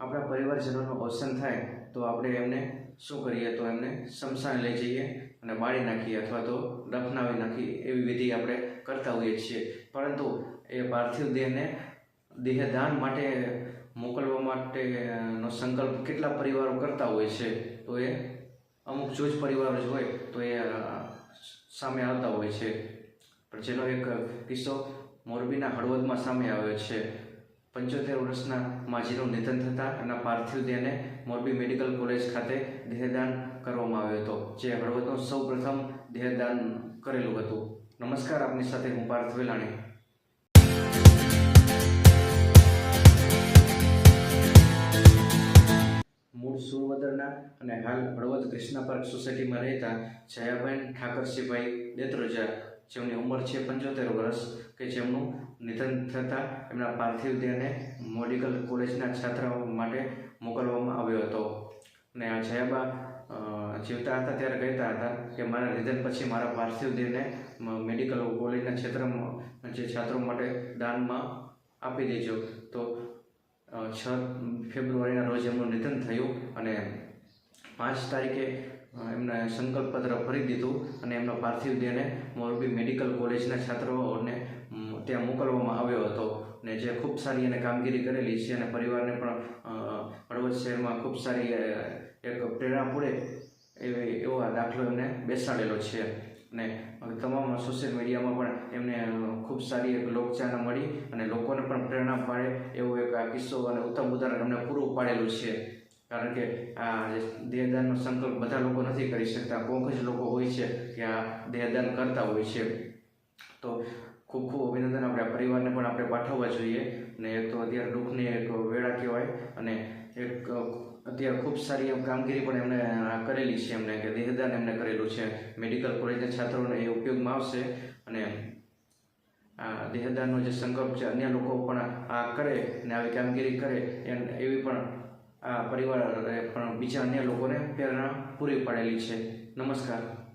આપણા પરિવારજનોનું અવસાન થાય તો આપણે એમને શું કરીએ? તો એમને શમશાન લઈ જઈએ અને બાળી નાખીએ અથવા તો દફનાવી નાખીએ એવી વિધિ આપણે કરતા હોઈએ છીએ. પરંતુ એ પાર્થિવ દેહને દેહદાન માટે મોકલવા માટેનો સંકલ્પ કેટલા પરિવારો કરતા હોય છે? તો એ અમુક જો જ પરિવાર જ હોય તો એ સામે આવતા હોય છે. જેનો એક કિસ્સો મોરબીના હળવદમાં સામે આવ્યો છે. પંચોતેર વર્ષના માજીનું નિધન થતાં અને પાર્થિવ દેહને મોરબી મેડિકલ કોલેજ ખાતે દેહદાન કરવામાં આવ્યો હતો, જે હળવદનું સૌ પ્રથમ દેહદાન કરેલું હતું. નમસ્કાર, આપની સાથે હું પાર્થ વેલાણી. સુરવદરના અને હાલ હળવદ ક્રિષ્ના પાર્ક સોસાયટીમાં રહેતા જયાબેન ઠાકરસિંહભાઈ દેત્રોજા, જેમની ઉંમર છે પંચોતેર વર્ષ, કે જેમનું નિધન થતાં એમના પાર્થિવ દેહને મેડિકલ કોલેજના છાત્રાઓ માટે મોકલવામાં આવ્યો હતો. અને આ જયાબા જીવતા હતા ત્યારે કહેતા હતા કે મારા નિધન પછી મારા પાર્થિવ દેહને મેડિકલ કોલેજના ક્ષેત્રમાં જે છાત્રો માટે દાનમાં આપી દેજો. તો છ ફેબ્રુઆરીના રોજ એમનું નિધન થયું અને પાંચ તારીખે એમને સંકલ્પપત્ર ભરી દીધું અને એમનો પાર્થિવ દેહને મોરબી મેડિકલ કોલેજના છાત્રોને ત્યાં મોકલવામાં આવ્યો હતો. ને જે ખૂબ સારી એને કામગીરી કરેલી છે અને પરિવારને પણ હળવદ શહેરમાં ખૂબ સારી એક પ્રેરણા પૂરે એવી, એવો આ દાખલો એમને બેસાડેલો છે. ને તમામ સોશિયલ મીડિયામાં પણ એમને ખૂબ સારી એક લોકચાના મળી અને લોકોને પણ પ્રેરણા પાડે એવો એક આ કિસ્સો અને ઉત્તમ ઉદાહરણ એમને પૂરું પાડેલું છે. કારણ કે, આ દેહદાનનો સંકલ્પ બધા લોકો નથી કરી શકતા. કોક જ લોકો હોય છે કે આ દેહદાન કરતા હોય છે. તો ખૂબ ખૂબ અભિનંદન આપણે પરિવારને પણ આપણે પાઠવવા જોઈએ. ને એક તો અત્યારે દુઃખની એક વેળા કહેવાય. અને એક અત્યારે ખૂબ સારી એમ કામગીરી પણ એમણે કરેલી છે એમને, કે દેહદાન એમને કરેલું છે. મેડિકલ કોલેજના છાત્રોને એ ઉપયોગમાં આવશે. અને આ દેહદાનનો જે સંકલ્પ છે, અન્ય લોકો પણ આ કરે ને આવી કામગીરી કરે એવી પણ આ પરિવારે પણ બીજા અન્ય લોકોને પ્રેરણા પૂરી પાડેલી છે. નમસ્કાર.